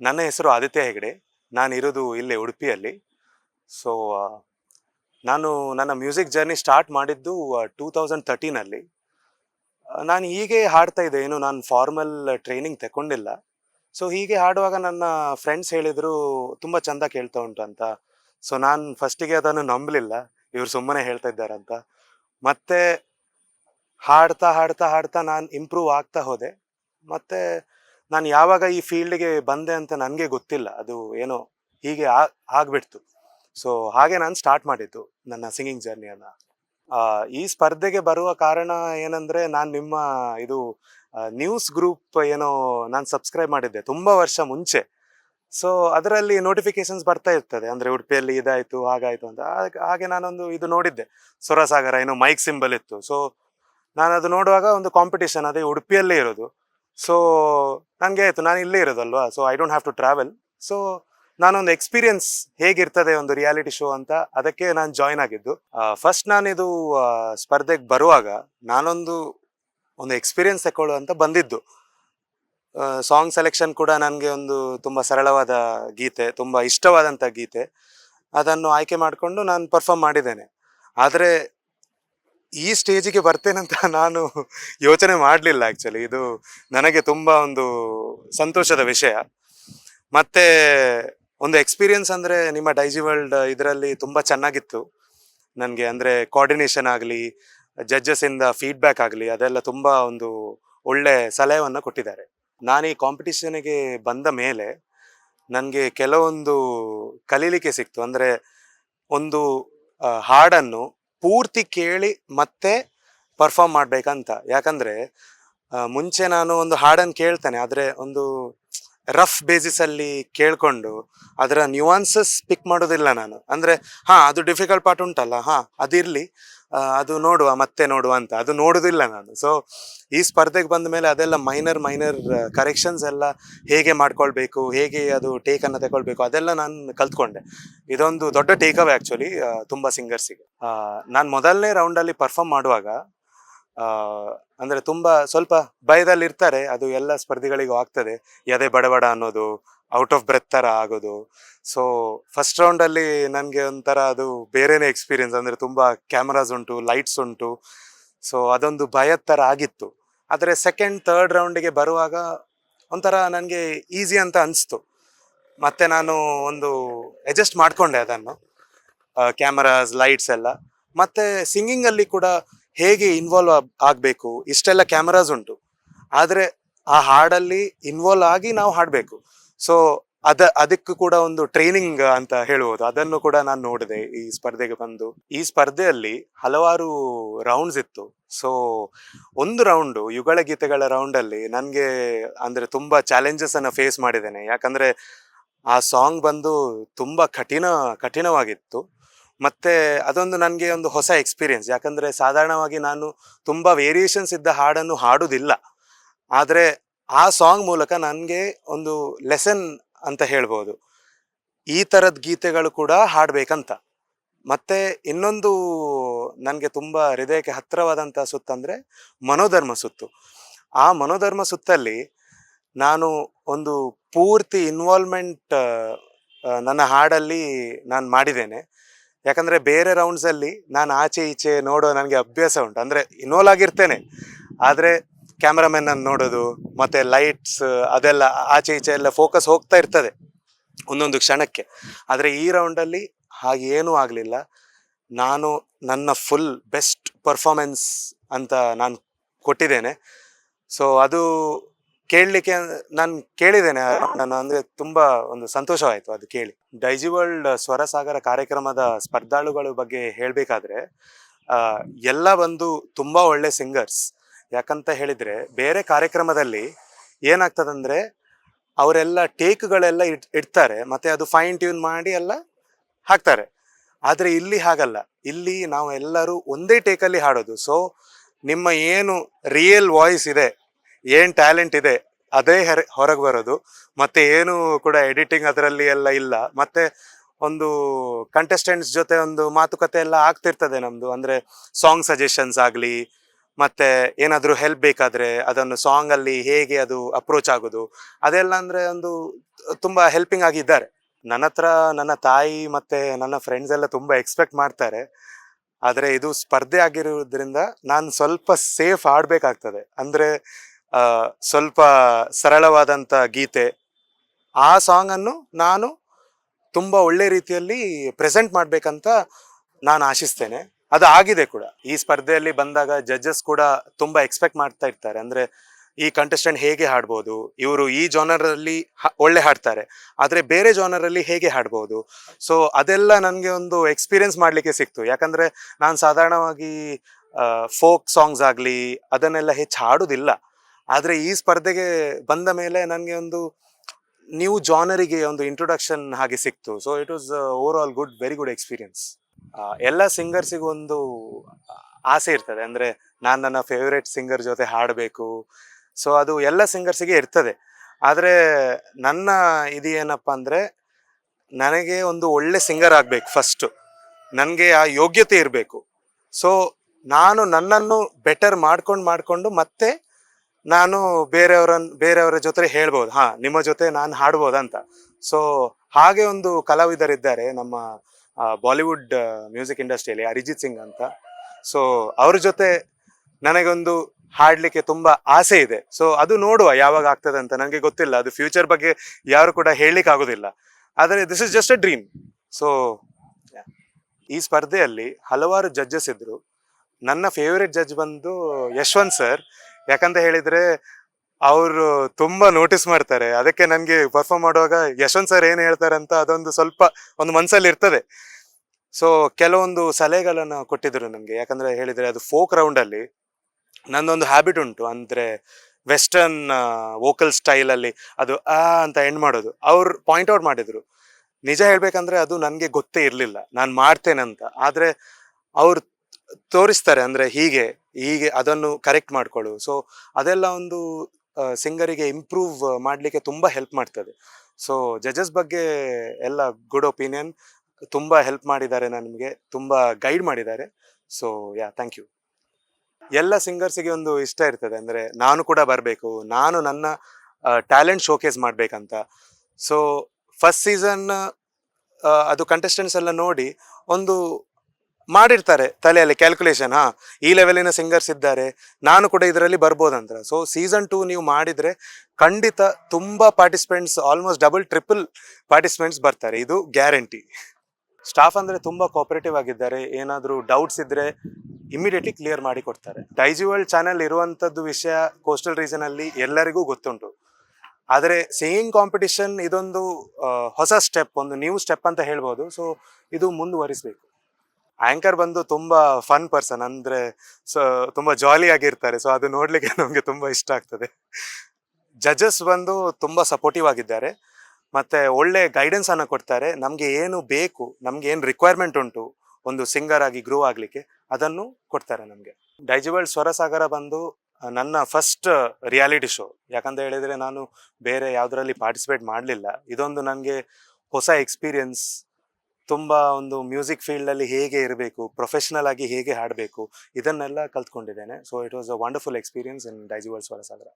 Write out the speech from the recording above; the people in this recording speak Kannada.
ನನ್ನ ಹೆಸರು ಆದಿತ್ಯ ಹೆಗಡೆ. ನಾನು ಇರೋದು ಇಲ್ಲೇ ಉಡುಪಿಯಲ್ಲಿ. ಸೊ ನಾನು ನನ್ನ ಮ್ಯೂಸಿಕ್ ಜರ್ನಿ ಸ್ಟಾರ್ಟ್ ಮಾಡಿದ್ದು ಟೂ ತೌಸಂಡ್ ತರ್ಟೀನಲ್ಲಿ ನಾನು ಹೀಗೆ ಹಾಡ್ತಾ ಇದ್ದೆ. ಏನು, ನಾನು ಫಾರ್ಮಲ್ ಟ್ರೈನಿಂಗ್ ತಗೊಂಡಿಲ್ಲ. ಸೊ ಹೀಗೆ ಹಾಡುವಾಗ ನನ್ನ ಫ್ರೆಂಡ್ಸ್ ಹೇಳಿದರು, ತುಂಬ ಚೆಂದ ಕೇಳ್ತಾ ಉಂಟು ಅಂತ. ಸೊ ನಾನು ಫಸ್ಟಿಗೆ ಅದನ್ನು ನಂಬಲಿಲ್ಲ. ಇವ್ರು ಸುಮ್ಮನೆ ಹೇಳ್ತಾ ಇದ್ದಾರಂತ ಮತ್ತೆ ಹಾಡ್ತಾ ಹಾಡ್ತಾ ಹಾಡ್ತಾ ನಾನು ಇಂಪ್ರೂವ್ ಆಗ್ತಾ ಹೋದೆ. ಮತ್ತೆ ನಾನು ಯಾವಾಗ ಈ ಫೀಲ್ಡ್ಗೆ ಬಂದೆ ಅಂತ ನನಗೆ ಗೊತ್ತಿಲ್ಲ. ಅದು ಏನೋ ಹೀಗೆ ಆಗ್ಬಿಡ್ತು. ಸೊ ಹಾಗೆ ನಾನು ಸ್ಟಾರ್ಟ್ ಮಾಡಿದ್ದು ನನ್ನ ಸಿಂಗಿಂಗ್ ಜರ್ನಿಯನ್ನು ಈ ಸ್ಪರ್ಧೆಗೆ ಬರುವ ಕಾರಣ ಏನಂದರೆ ನಾನು ನಿಮ್ಮ ಇದು ನ್ಯೂಸ್ ಗ್ರೂಪ್ ಏನೋ ನಾನು ಸಬ್ಸ್ಕ್ರೈಬ್ ಮಾಡಿದ್ದೆ ತುಂಬ ವರ್ಷ ಮುಂಚೆ. ಸೊ ಅದರಲ್ಲಿ ನೋಟಿಫಿಕೇಶನ್ಸ್ ಬರ್ತಾ ಇರ್ತದೆ. ಅಂದರೆ ಉಡುಪಿಯಲ್ಲಿ ಇದಾಯಿತು, ಹಾಗಾಯಿತು ಅಂತ. ಹಾಗ್- ಹಾಗೆ ನಾನೊಂದು ಇದು ನೋಡಿದ್ದೆ. ಸೊರಸಾಗರ ಏನೋ ಮೈಕ್ ಸಿಂಬಲ್ ಇತ್ತು. ಸೊ ನಾನು ಅದು ನೋಡುವಾಗ ಒಂದು ಕಾಂಪಿಟೇಷನ್ ಅದೇ ಉಡುಪಿಯಲ್ಲೇ ಇರೋದು. ಸೊ ನನಗೆ ಆಯಿತು. ನಾನು ಇಲ್ಲೇ ಇರೋದಲ್ವಾ? So I don't have to travel so ನಾನೊಂದು ಎಕ್ಸ್ಪೀರಿಯನ್ಸ್ ಹೇಗಿರ್ತದೆ ಒಂದು ರಿಯಾಲಿಟಿ ಶೋ ಅಂತ ಅದಕ್ಕೆ ನಾನು ಜಾಯ್ನ್ ಆಗಿದ್ದು. ಫಸ್ಟ್ ನಾನಿದು ಸ್ಪರ್ಧೆಗೆ ಬರುವಾಗ ನಾನೊಂದು, ಒಂದು ಎಕ್ಸ್ಪೀರಿಯನ್ಸ್ ತಗೊಳ್ಳೋ ಅಂತ ಬಂದಿದ್ದು. ಸಾಂಗ್ ಸೆಲೆಕ್ಷನ್ ಕೂಡ ನನಗೆ ಒಂದು ತುಂಬ ಸರಳವಾದ ಗೀತೆ, ತುಂಬ ಇಷ್ಟವಾದಂಥ ಗೀತೆ. ಅದನ್ನು ಆಯ್ಕೆ ಮಾಡಿಕೊಂಡು ನಾನು ಪರ್ಫಾಮ್ ಮಾಡಿದ್ದೇನೆ. ಆದರೆ ಈ ಸ್ಟೇಜಿಗೆ ಬರ್ತೇನಂತ ನಾನು ಯೋಚನೆ ಮಾಡಲಿಲ್ಲ ಆ್ಯಕ್ಚುಲಿ ಇದು ನನಗೆ ತುಂಬ ಒಂದು ಸಂತೋಷದ ವಿಷಯ. ಮತ್ತೆ ಒಂದು ಎಕ್ಸ್ಪೀರಿಯನ್ಸ್ ಅಂದರೆ ನಿಮ್ಮ ಡೈಜಿ ವರ್ಲ್ಡ್ ಇದರಲ್ಲಿ ತುಂಬ ಚೆನ್ನಾಗಿತ್ತು. ನನಗೆ ಅಂದರೆ ಕೋಆರ್ಡಿನೇಷನ್ ಆಗಲಿ ಜಡ್ಜಸ್ಸಿಂದ ಫೀಡ್ಬ್ಯಾಕ್ ಆಗಲಿ, ಅದೆಲ್ಲ ತುಂಬ ಒಂದು ಒಳ್ಳೆ ಸಲಹೆಯನ್ನು ಕೊಟ್ಟಿದ್ದಾರೆ. ನಾನು ಈ ಕಾಂಪಿಟೀಷನಿಗೆ ಬಂದ ಮೇಲೆ ನನಗೆ ಕೆಲವೊಂದು ಕಲೀಲಿಕ್ಕೆ ಸಿಕ್ತು. ಅಂದರೆ ಒಂದು ಹಾಡನ್ನು ಪೂರ್ತಿ ಕೇಳಿ ಮತ್ತೆ ಪರ್ಫಾರ್ಮ್ ಮಾಡ್ಬೇಕಂತ. ಯಾಕಂದ್ರೆ ಮುಂಚೆ ನಾನು ಒಂದು ಹಾಡನ್ನು ಕೇಳ್ತೇನೆ. ಆದರೆ ಒಂದು ರಫ್ ಬೇಸಿಸ್ ಅಲ್ಲಿ ಕೇಳ್ಕೊಂಡು ಅದರ ನ್ಯೂವಾನ್ಸಸ್ ಪಿಕ್ ಮಾಡೋದಿಲ್ಲ ನಾನು. ಅಂದ್ರೆ, ಹಾ, ಅದು ಡಿಫಿಕಲ್ಟ್ ಪಾರ್ಟ್ ಉಂಟಲ್ಲ, ಹಾ, ಅದಿರ್ಲಿ. ಅದು ನೋಡುವ, ಮತ್ತೆ ನೋಡುವ ಅಂತ. ಅದು ನೋಡುದಿಲ್ಲ ನಾನು. ಸೊ ಈ ಸ್ಪರ್ಧೆಗೆ ಬಂದ ಮೇಲೆ ಅದೆಲ್ಲ ಮೈನರ್ ಮೈನರ್ ಕರೆಕ್ಷನ್ಸ್ ಎಲ್ಲ ಹೇಗೆ ಮಾಡ್ಕೊಳ್ಬೇಕು, ಹೇಗೆ ಅದು ಟೇಕ್ ಅನ್ನ ತಗೊಳ್ಬೇಕು, ಅದೆಲ್ಲ ನಾನು ಕಲ್ತ್ಕೊಂಡೆ. ಇದೊಂದು ದೊಡ್ಡ ಟೇಕ್ ಅವೇ ಆಕ್ಚುಲಿ ತುಂಬಾ ಸಿಂಗರ್ಸಿಗೆ ನಾನು ಮೊದಲನೇ ರೌಂಡ್ ಅಲ್ಲಿ ಪರ್ಫಾರ್ಮ್ ಮಾಡುವಾಗ ಅಂದ್ರೆ ತುಂಬಾ ಸ್ವಲ್ಪ ಭಯದಲ್ಲಿ ಇರ್ತಾರೆ ಅದು ಎಲ್ಲ ಸ್ಪರ್ಧಿಗಳಿಗೂ ಆಗ್ತದೆ. ಎದೆ ಬಡಬಡ ಅನ್ನೋದು ಔಟ್ ಆಫ್ ಬ್ರೆತ್ ಥರ ಆಗೋದು. ಸೊ ಫಸ್ಟ್ ರೌಂಡಲ್ಲಿ ನನಗೆ ಒಂಥರ ಅದು ಬೇರೆನೇ ಎಕ್ಸ್ಪೀರಿಯನ್ಸ್ ಅಂದ್ರೆ ತುಂಬಾ ಕ್ಯಾಮರಾಸ್ ಉಂಟು ಲೈಟ್ಸ್ ಉಂಟು. ಸೊ ಅದೊಂದು ಭಯದ ಥರ ಆಗಿತ್ತು. ಆದರೆ ಸೆಕೆಂಡ್ ಥರ್ಡ್ ರೌಂಡಿಗೆ ಬರುವಾಗ ಒಂಥರ ನನಗೆ ಈಸಿ ಅಂತ ಅನಿಸ್ತು. ಮತ್ತೆ ನಾನು ಒಂದು ಅಡ್ಜಸ್ಟ್ ಮಾಡಿಕೊಂಡೆ ಅದನ್ನು. ಕ್ಯಾಮರಾಸ್ ಲೈಟ್ಸ್ ಎಲ್ಲ. ಮತ್ತೆ ಸಿಂಗಿಂಗ್ ಅಲ್ಲಿ ಕೂಡ ಹೇಗೆ ಇನ್ವಾಲ್ವ್ ಆಗಬೇಕು? ಇಷ್ಟೆಲ್ಲ ಕ್ಯಾಮರಾಸ್ ಉಂಟು. ಆದರೆ ಆ ಹಾಡಲ್ಲಿ ಇನ್ವಾಲ್ವ್ ಆಗಿ ನಾವು ಹಾಡಬೇಕು. ಸೊ ಅದ, ಅದಕ್ಕೂ ಕೂಡ ಒಂದು ಟ್ರೈನಿಂಗ್ ಅಂತ ಹೇಳುವುದು ಅದನ್ನು ಕೂಡ ನಾನು ನೋಡಿದೆ ಈ ಸ್ಪರ್ಧೆಗೆ ಬಂದು. ಈ ಸ್ಪರ್ಧೆಯಲ್ಲಿ ಹಲವಾರು ರೌಂಡ್ಸ್ ಇತ್ತು. ಸೊ ಒಂದು ರೌಂಡು ಯುಗಳ ಗೀತೆಗಳ ರೌಂಡ್ ಅಲ್ಲಿ ನನಗೆ ಅಂದ್ರೆ ತುಂಬಾ ಚಾಲೆಂಜಸ್ ಅನ್ನ ಫೇಸ್ ಮಾಡಿದ್ದೇನೆ. ಯಾಕಂದ್ರೆ ಆ ಸಾಂಗ್ ಬಂದು ತುಂಬಾ ಕಠಿಣ, ಕಠಿಣವಾಗಿತ್ತು. ಮತ್ತೆ ಅದೊಂದು ನನಗೆ ಒಂದು ಹೊಸ ಎಕ್ಸ್ಪೀರಿಯನ್ಸ್ ಯಾಕಂದ್ರೆ ಸಾಧಾರಣವಾಗಿ ನಾನು ತುಂಬಾ ವೇರಿಯೇಷನ್ಸ್ ಇದ್ದ ಹಾಡನ್ನು ಹಾಡುವುದಿಲ್ಲ ಆದರೆ ಆ ಸಾಂಗ್ ಮೂಲಕ ನನಗೆ ಒಂದು ಲೆಸನ್ ಅಂತ ಹೇಳ್ಬೋದು. ಈ ಥರದ ಗೀತೆಗಳು ಕೂಡ ಹಾಡಬೇಕಂತ. ಮತ್ತೆ ಇನ್ನೊಂದು ನನಗೆ ತುಂಬ ಹೃದಯಕ್ಕೆ ಹತ್ತಿರವಾದಂಥ ಸುತ್ತಂದರೆ ಮನೋಧರ್ಮ ಸುತ್ತು. ಆ ಮನೋಧರ್ಮ ಸುತ್ತಲ್ಲಿ ನಾನು ಒಂದು ಪೂರ್ತಿ ಇನ್ವಾಲ್ವ್ಮೆಂಟ್ ನನ್ನ ಹಾಡಲ್ಲಿ ನಾನು ಮಾಡಿದ್ದೇನೆ. ಯಾಕಂದರೆ ಬೇರೆ ರೌಂಡ್ಸಲ್ಲಿ ನಾನು ಆಚೆ ಈಚೆ ನೋಡೋ ನನಗೆ ಅಭ್ಯಾಸ ಉಂಟು. ಅಂದರೆ ಇನ್ವಾಲ್ವ್ ಆಗಿರ್ತೇನೆ. ಆದ್ರೆ ಕ್ಯಾಮ್ರಾಮನ್ ಅನ್ನು ನೋಡೋದು, ಮತ್ತೆ ಲೈಟ್ಸ್ ಅದೆಲ್ಲ ಆಚೆ ಈಚೆ ಎಲ್ಲ ಫೋಕಸ್ ಹೋಗ್ತಾ ಇರ್ತದೆ ಒಂದೊಂದು ಕ್ಷಣಕ್ಕೆ. ಆದರೆ ಈ ರೌಂಡಲ್ಲಿ ಹಾಗೇನೂ ಆಗಲಿಲ್ಲ. ನಾನು ನನ್ನ ಫುಲ್ ಬೆಸ್ಟ್ ಪರ್ಫಾರ್ಮೆನ್ಸ್ ಅಂತ ನಾನು ಕೊಟ್ಟಿದ್ದೇನೆ. ಸೊ ಅದು ಕೇಳಲಿಕ್ಕೆ ನಾನು ಕೇಳಿದ್ದೇನೆ. ನಾನು ಅಂದರೆ ತುಂಬ ಒಂದು ಸಂತೋಷವಾಯಿತು ಅದು ಕೇಳಿ. ಡೈಜಿ ವರ್ಲ್ಡ್ ಸ್ವರಸಾಗರ ಕಾರ್ಯಕ್ರಮದ ಸ್ಪರ್ಧಾಳುಗಳ ಬಗ್ಗೆ ಹೇಳಬೇಕಾದ್ರೆ ಎಲ್ಲ ಬಂದು ತುಂಬ ಒಳ್ಳೆ ಸಿಂಗರ್ಸ್ ಯಾಕಂತ ಹೇಳಿದ್ರೆ ಬೇರೆ ಕಾರ್ಯಕ್ರಮದಲ್ಲಿ ಏನಾಗ್ತದಂದ್ರೆ ಅವರೆಲ್ಲ ಟೇಕ್ಗಳೆಲ್ಲ ಇಟ್ ಇಡ್ತಾರೆ, ಮತ್ತೆ ಅದು ಫೈನ್ ಟ್ಯೂನ್ ಮಾಡಿ ಎಲ್ಲ ಹಾಕ್ತಾರೆ. ಆದರೆ ಇಲ್ಲಿ ಹಾಗಲ್ಲ. ಇಲ್ಲಿ ನಾವು ಎಲ್ಲರೂ ಒಂದೇ ಟೇಕಲ್ಲಿ ಹಾಡೋದು. ಸೊ ನಿಮ್ಮ ಏನು ರಿಯಲ್ ವಾಯ್ಸ್ ಇದೆ, ಏನು ಟ್ಯಾಲೆಂಟ್ ಇದೆ, ಅದೇ ಹೊರಗೆ ಬರೋದು. ಮತ್ತೆ ಏನು ಕೂಡ ಎಡಿಟಿಂಗ್ ಅದರಲ್ಲಿ ಎಲ್ಲ ಇಲ್ಲ. ಮತ್ತೆ ಒಂದು ಕಂಟೆಸ್ಟೆಂಟ್ಸ್ ಜೊತೆ ಒಂದು ಮಾತುಕತೆ ಎಲ್ಲ ಆಗ್ತಿರ್ತದೆ ನಮ್ದು. ಅಂದ್ರೆ ಸಾಂಗ್ ಸಜೆಷನ್ಸ್ ಆಗ್ಲಿ ಮತ್ತೆ ಏನಾದರೂ ಹೆಲ್ಪ್ ಬೇಕಾದ್ರೆ ಅದನ್ನು ಸಾಂಗ್ ಅಲ್ಲಿ ಹೇಗೆ ಅದು ಅಪ್ರೋಚ್ ಆಗೋದು, ಅದೆಲ್ಲ ಅಂದ್ರೆ ಒಂದು ತುಂಬಾ ಹೆಲ್ಪಿಂಗ್ ಆಗಿದ್ದಾರೆ ನನ್ನ ಹತ್ರ ನನ್ನ ತಾಯಿ ಮತ್ತೆ ನನ್ನ ಫ್ರೆಂಡ್ಸ್ ಎಲ್ಲ ತುಂಬಾ ಎಕ್ಸ್ಪೆಕ್ಟ್ ಮಾಡ್ತಾರೆ. ಆದ್ರೆ ಇದು ಸ್ಪರ್ಧೆ ಆಗಿರೋದ್ರಿಂದ ನಾನು ಸ್ವಲ್ಪ ಸೇಫ್ ಆಡಬೇಕಾಗ್ತದೆ. ಅಂದ್ರೆ ಸ್ವಲ್ಪ ಸರಳವಾದಂತ ಗೀತೆ, ಆ ಸಾಂಗ್ ಅನ್ನು ನಾನು ತುಂಬಾ ಒಳ್ಳೆ ರೀತಿಯಲ್ಲಿ ಪ್ರೆಸೆಂಟ್ ಮಾಡಬೇಕಂತ ನಾನು ಆಶಿಸ್ತೇನೆ. ಅದು ಆಗಿದೆ ಕೂಡ. ಈ ಸ್ಪರ್ಧೆಯಲ್ಲಿ ಬಂದಾಗ ಜಡ್ಜಸ್ ಕೂಡ ತುಂಬಾ ಎಕ್ಸ್ಪೆಕ್ಟ್ ಮಾಡ್ತಾ ಇರ್ತಾರೆ. ಅಂದ್ರೆ ಈ ಕಂಟೆಸ್ಟೆಂಟ್ ಹೇಗೆ ಹಾಡ್ಬೋದು ಇವರು ಈ ಜಾನರ್ ಅಲ್ಲಿ ಒಳ್ಳೆ ಹಾಡ್ತಾರೆ ಆದ್ರೆ ಬೇರೆ ಜಾನರ್ ಅಲ್ಲಿ ಹೇಗೆ ಹಾಡ್ಬೋದು ಸೊ ಅದೆಲ್ಲ ನನಗೆ ಒಂದು ಎಕ್ಸ್ಪೀರಿಯನ್ಸ್ ಮಾಡ್ಲಿಕ್ಕೆ ಸಿಕ್ತು. ಯಾಕಂದ್ರೆ ನಾನು ಸಾಧಾರಣವಾಗಿ ಫೋಕ್ ಸಾಂಗ್ಸ್ ಆಗಲಿ, ಅದನ್ನೆಲ್ಲ ಹೆಚ್ಚು ಹಾಡೋದಿಲ್ಲ ಆದರೆ ಈ ಸ್ಪರ್ಧೆಗೆ ಬಂದ ಮೇಲೆ ನನಗೆ ಒಂದು ನ್ಯೂ ಜಾನರಿಗೆ ಒಂದು ಇಂಟ್ರೊಡಕ್ಷನ್ ಹಾಗೆ ಸಿಕ್ತು. So it was overall good very good experience ಎಲ್ಲ ಸಿಂಗರ್ಸಿಗೂ ಒಂದು ಆಸೆ ಇರ್ತದೆ. ಅಂದ್ರೆ ನಾನು ನನ್ನ ಫೇವ್ರೆಟ್ ಸಿಂಗರ್ ಜೊತೆ ಹಾಡಬೇಕು. ಸೊ ಅದು ಎಲ್ಲ ಸಿಂಗರ್ಸಿಗೆ ಇರ್ತದೆ. ಆದರೆ ನನ್ನ ಇದು ಏನಪ್ಪ ಅಂದರೆ ನನಗೆ ಒಂದು ಒಳ್ಳೆ ಸಿಂಗರ್ ಆಗಬೇಕು ಫಸ್ಟು ನನಗೆ ಆ ಯೋಗ್ಯತೆ ಇರಬೇಕು. ಸೊ ನಾನು ನನ್ನನ್ನು ಬೆಟರ್ ಮಾಡ್ಕೊಂಡು ಮಾಡಿಕೊಂಡು ಮತ್ತೆ ನಾನು ಬೇರೆಯವರನ್ನ ಬೇರೆಯವರ ಜೊತೆ ಹೇಳ್ಬೋದು. ಹಾಂ, ನಿಮ್ಮ ಜೊತೆ ನಾನು ಹಾಡ್ಬೋದಂತ. ಸೊ ಹಾಗೆ ಒಂದು ಕಲಾವಿದರಿದ್ದಾರೆ ನಮ್ಮ ಬಾಲಿವುಡ್ ಮ್ಯೂಸಿಕ್ ಇಂಡಸ್ಟ್ರಿಯಲ್ಲಿ ಅರಿಜಿತ್ ಸಿಂಗ್ ಅಂತ. ಸೊ ಅವ್ರ ಜೊತೆ ನನಗೊಂದು ಹಾಡ್ಲಿಕ್ಕೆ ತುಂಬ ಆಸೆ ಇದೆ. ಸೊ ಅದು ನೋಡುವ ಯಾವಾಗ ಆಗ್ತದೆ ಅಂತ ನನಗೆ ಗೊತ್ತಿಲ್ಲ. ಅದು ಫ್ಯೂಚರ್ ಬಗ್ಗೆ ಯಾರು ಕೂಡ ಹೇಳಲಿಕ್ಕೆ ಆಗೋದಿಲ್ಲ. ಆದರೆ this is just a dream so ಈ ಸ್ಪರ್ಧೆಯಲ್ಲಿ ಹಲವಾರು ಜಡ್ಜಸ್ ಇದ್ರು. ನನ್ನ ಫೇವರೆಟ್ ಜಡ್ಜ್ ಬಂದು ಯಶವಂತ್ ಸರ್ ಯಾಕಂತ ಹೇಳಿದ್ರೆ ಅವರು ತುಂಬಾ ನೋಟಿಸ್ ಮಾಡ್ತಾರೆ. ಅದಕ್ಕೆ ನನಗೆ ಪರ್ಫಾರ್ಮ್ ಮಾಡುವಾಗ ಯಶವಂತ್ ಸರ್ ಏನು ಹೇಳ್ತಾರೆ ಅಂತ ಅದೊಂದು ಸ್ವಲ್ಪ ಒಂದು ಮನಸ್ಸಲ್ಲಿ ಇರ್ತದೆ. ಸೊ ಕೆಲವೊಂದು ಸಲಹೆಗಳನ್ನ ಕೊಟ್ಟಿದ್ರು ನನಗೆ. ಯಾಕಂದ್ರೆ ಹೇಳಿದ್ರೆ ಅದು ಫೋಕ್ ರೌಂಡಲ್ಲಿ ನಂದೊಂದು ಹ್ಯಾಬಿಟ್ ಉಂಟು. ಅಂದ್ರೆ ವೆಸ್ಟರ್ನ್ ವೋಕಲ್ ಸ್ಟೈಲ್ ಅಲ್ಲಿ ಅದು ಆ ಅಂತ ಎಂಡ್ ಮಾಡೋದು. ಅವ್ರು ಪಾಯಿಂಟ್ ಔಟ್ ಮಾಡಿದ್ರು. ನಿಜ ಹೇಳ್ಬೇಕಂದ್ರೆ ಅದು ನನಗೆ ಗೊತ್ತೇ ಇರಲಿಲ್ಲ. ನಾನು ಮಾಡ್ತೇನೆ ಅಂತ. ಆದ್ರೆ ಅವ್ರು ತೋರಿಸ್ತಾರೆ. ಅಂದ್ರೆ ಹೀಗೆ ಹೀಗೆ ಅದನ್ನು ಕರೆಕ್ಟ್ ಮಾಡ್ಕೊಳ್ಳು. ಸೊ ಅದೆಲ್ಲ ಒಂದು ಸಿಂಗರಿಗೆ ಇಂಪ್ರೂವ್ ಮಾಡಲಿಕ್ಕೆ ತುಂಬಾ ಹೆಲ್ಪ್ ಮಾಡ್ತದೆ. ಸೊ ಜಜಸ್ ಬಗ್ಗೆ ಎಲ್ಲ ಗುಡ್ ಒಪಿನಿಯನ್ ತುಂಬಾ ಹೆಲ್ಪ್ ಮಾಡಿದ್ದಾರೆ ನನಗೆ ತುಂಬಾ ಗೈಡ್ ಮಾಡಿದ್ದಾರೆ. ಸೊ ಯಾ ಥ್ಯಾಂಕ್ ಯು ಎಲ್ಲ ಸಿಂಗರ್ಸಿಗೆ ಒಂದು ಇಷ್ಟ ಇರ್ತದೆ, ಅಂದ್ರೆ ನಾನು ಕೂಡ ಬರಬೇಕು, ನಾನು ನನ್ನ ಟ್ಯಾಲೆಂಟ್ ಶೋಕೇಸ್ ಮಾಡಬೇಕಂತ. ಸೊ ಫಸ್ಟ್ ಸೀಸನ್ ಅದು ಕಂಟೆಸ್ಟೆಂಟ್ಸ್ ಎಲ್ಲ ನೋಡಿ, ಒಂದು ಮಾಡಿರ್ತಾರೆ ತಲೆಯಲ್ಲಿ ಕ್ಯಾಲ್ಕುಲೇಷನ್ ಹಾ, ಈ ಲೆವೆಲಿನ ಸಿಂಗರ್ಸ್ ಇದ್ದಾರೆ, ನಾನು ಕೂಡ ಇದರಲ್ಲಿ ಬರ್ಬೋದಂತ. ಸೊ ಸೀಸನ್ ಟೂ ನೀವು ಮಾಡಿದರೆ ಖಂಡಿತ ತುಂಬ participants almost double triple participants ಬರ್ತಾರೆ. ಇದು ಗ್ಯಾರಂಟಿ ಸ್ಟಾಫ್ ಅಂದರೆ ತುಂಬ ಕೋಪರೇಟಿವ್ ಆಗಿದ್ದಾರೆ. ಏನಾದರೂ ಡೌಟ್ಸ್ ಇದ್ದರೆ ಇಮಿಡಿಯೇಟ್ಲಿ ಕ್ಲಿಯರ್ ಮಾಡಿ ಕೊಡ್ತಾರೆ. ಡೈಜಿವಲ್ ಚಾನೆಲ್ ಇರುವಂಥದ್ದು ವಿಷಯ ಕೋಸ್ಟಲ್ ರೀಜನ್ ಅಲ್ಲಿ ಎಲ್ಲರಿಗೂ ಗೊತ್ತುಂಟು. ಆದರೆ ಸಿಂಗಿಂಗ್ ಕಾಂಪಿಟಿಷನ್ ಇದೊಂದು ಹೊಸ ಸ್ಟೆಪ್ ಒಂದು ನ್ಯೂ ಸ್ಟೆಪ್ ಅಂತ ಹೇಳ್ಬೋದು. ಸೊ ಇದು ಮುಂದುವರಿಸಬೇಕು. ಆಂಕರ್ ಬಂದು ತುಂಬಾ ಫನ್ ಪರ್ಸನ್ ಅಂದ್ರೆ ಸೊ ತುಂಬಾ ಜಾಲಿ ಆಗಿರ್ತಾರೆ. ಸೊ ಅದು ನೋಡ್ಲಿಕ್ಕೆ ನಮಗೆ ತುಂಬಾ ಇಷ್ಟ ಆಗ್ತದೆ. ಜಜಸ್ ಬಂದು ತುಂಬಾ ಸಪೋರ್ಟಿವ್ ಆಗಿದ್ದಾರೆ. ಮತ್ತೆ ಒಳ್ಳೆ ಗೈಡೆನ್ಸ್ ಅನ್ನ ಕೊಡ್ತಾರೆ. ನಮ್ಗೆ ಏನು ಬೇಕು, ನಮ್ಗೆ ಏನು ರಿಕ್ವೈರ್ಮೆಂಟ್ ಉಂಟು, ಒಂದು ಸಿಂಗರ್ ಆಗಿ ಗ್ರೋ ಆಗ್ಲಿಕ್ಕೆ ಅದನ್ನು ಕೊಡ್ತಾರೆ ನಮ್ಗೆ. ಡೈಜಿವಲ್ ಸ್ವರಸಾಗರ ಬಂದು ನನ್ನ ಫಸ್ಟ್ ರಿಯಾಲಿಟಿ ಶೋ ಯಾಕಂತ ಹೇಳಿದ್ರೆ ನಾನು ಬೇರೆ ಯಾವ್ದ್ರಲ್ಲಿ ಪಾರ್ಟಿಸಿಪೇಟ್ ಮಾಡಲಿಲ್ಲ. ಇದೊಂದು ನನಗೆ ಹೊಸ ಎಕ್ಸ್ಪೀರಿಯನ್ಸ್ ತುಂಬಾ ಒಂದು ಮ್ಯೂಸಿಕ್ ಫೀಲ್ಡ್ ಅಲ್ಲಿ ಹೇಗೆ ಇರಬೇಕು ಪ್ರೊಫೆಷನಲ್ ಆಗಿ ಹೇಗೆ ಹಾಡಬೇಕು, ಇದನ್ನೆಲ್ಲ ಕಲ್ತ್ಕೊಂಡಿದ್ದೇನೆ. So it was a wonderful experience in Daijiworld ಸ್ವರಸಾಗರ